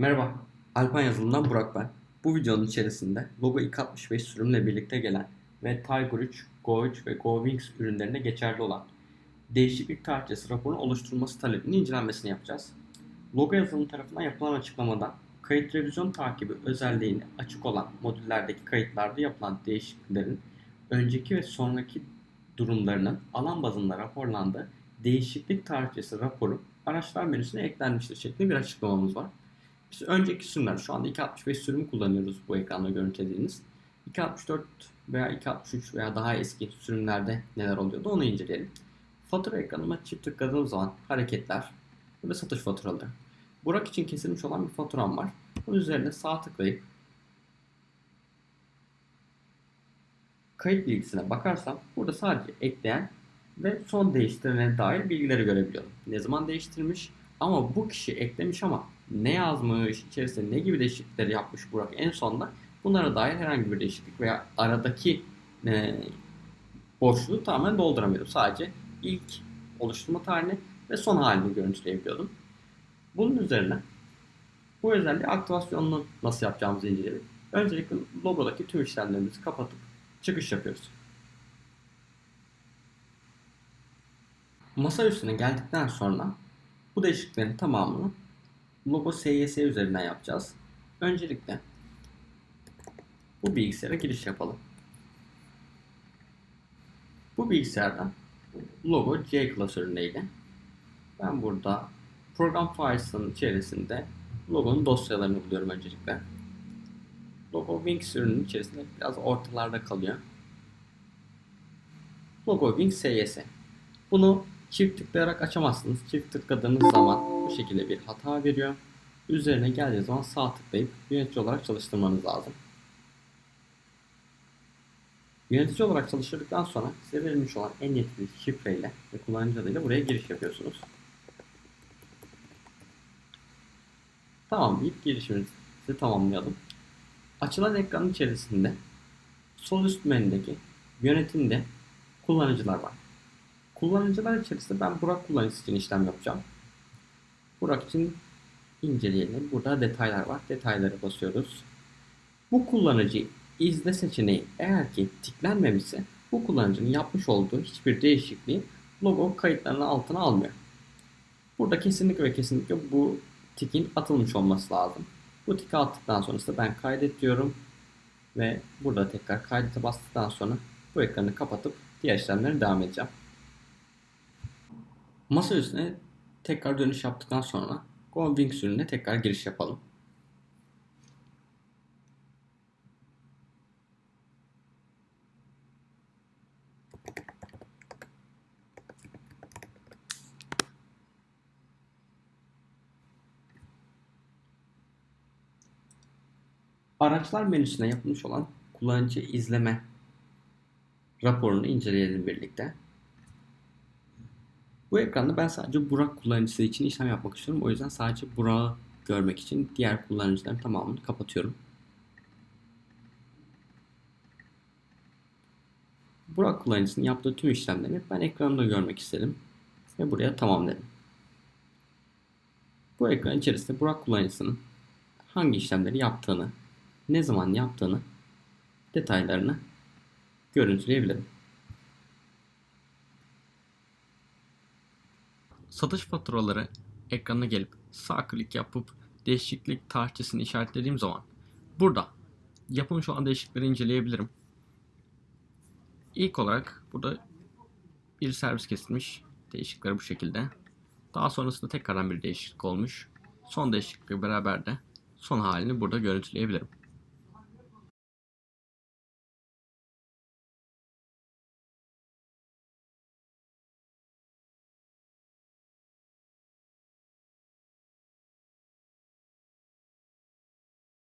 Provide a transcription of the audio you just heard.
Merhaba, Alpan Yazılım'dan Burak ben. Bu videonun içerisinde Logo 265 sürümle birlikte gelen ve Tiger 3, Go 3 ve Go Wings ürünlerinde geçerli olan değişiklik tarihçesi raporunun oluşturulması talebinin incelenmesini yapacağız. Logo yazılım tarafından yapılan açıklamada kayıt revizyon takibi özelliğini açık olan modüllerdeki kayıtlarda yapılan değişikliklerin önceki ve sonraki durumlarının alan bazında raporlandığı değişiklik tarihçesi raporu araçlar menüsüne eklenmiştir şeklinde bir açıklamamız var. Biz önceki sürümler, şu anda 265 sürümü kullanıyoruz bu ekranda görüntülediğiniz. 264 veya 263 veya daha eski sürümlerde neler oluyordu onu inceleyelim. Fatura ekranıma çift tıkladığım zaman hareketler ve satış faturaları. Burak için kesilmiş olan bir faturam var. Bunun üzerine sağ tıklayıp kayıt bilgisine bakarsam burada sadece ekleyen ve son değiştirene dair bilgileri görebiliyorum. Ne zaman değiştirmiş ama bu kişi eklemiş ama ne yazmış, içerisinde ne gibi değişiklikleri yapmış Burak en sonda bunlara dair herhangi bir değişiklik veya aradaki e, boşluğu tamamen dolduramıyorum. Sadece ilk oluşturma tarihini ve son halini görüntüleyebiliyordum. Bunun üzerine bu özelliği aktivasyonunu nasıl yapacağımızı inceleyelim. Öncelikle logodaki tüm işlemlerimizi kapatıp çıkış yapıyoruz. Masa üstüne geldikten sonra bu değişikliklerin tamamını logo SYS üzerinden yapacağız. Öncelikle bu bilgisayara giriş yapalım. Bu bilgisayardan logo C klasöründeydi. Ben burada program files'ın içerisinde logonun dosyalarını buluyorum öncelikle. Logo Wings ürünün içerisinde biraz ortalarda kalıyor. Logo Wings SYS. Bunu çift tıklayarak açamazsınız. Çift tıkladığınız zaman bu şekilde bir hata veriyor. Üzerine geldiği zaman sağ tıklayıp yönetici olarak çalıştırmanız lazım. Yönetici olarak çalıştırdıktan sonra size verilmiş olan en yetkili şifreyle ve kullanıcı adıyla buraya giriş yapıyorsunuz. Tamam deyip girişimizi tamamlayalım. Açılan ekranın içerisinde sol üst menüdeki yönetimde kullanıcılar var. Kullanıcılar içerisinde ben Burak kullanıcısı için işlem yapacağım. Burak için inceleyelim. Burada detaylar var. Detaylara basıyoruz. Bu kullanıcı izle seçeneği eğer ki tiklenmemişse bu kullanıcının yapmış olduğu hiçbir değişikliği logo kayıtlarının altına almıyor. Burada kesinlikle ve kesinlikle bu tikin atılmış olması lazım. Bu tiki attıktan sonrasında ben kaydet diyorum ve burada tekrar kaydete bastıktan sonra bu ekranı kapatıp diğer işlemlere devam edeceğim. Masa üstüne tekrar dönüş yaptıktan sonra GoWings ürününe tekrar giriş yapalım. Araçlar menüsüne yapılmış olan kullanıcı izleme raporunu inceleyelim birlikte. Bu ekranda ben sadece Burak kullanıcısı için işlem yapmak istiyorum. O yüzden sadece Burak'ı görmek için diğer kullanıcıların tamamını kapatıyorum. Burak kullanıcısının yaptığı tüm işlemleri ben ekranda görmek istedim. Ve buraya tamam dedim. Bu ekran içerisinde Burak kullanıcısının hangi işlemleri yaptığını, ne zaman yaptığını, detaylarını görüntüleyebilirim. Satış faturaları ekranına gelip sağ klik yapıp değişiklik tarihçesini işaretlediğim zaman burada yapılmış olan değişiklikleri inceleyebilirim. İlk olarak burada bir servis kesilmiş. Değişiklikler bu şekilde. Daha sonrasında tekrardan bir değişiklik olmuş. Son değişiklikle beraber de son halini burada görüntüleyebilirim.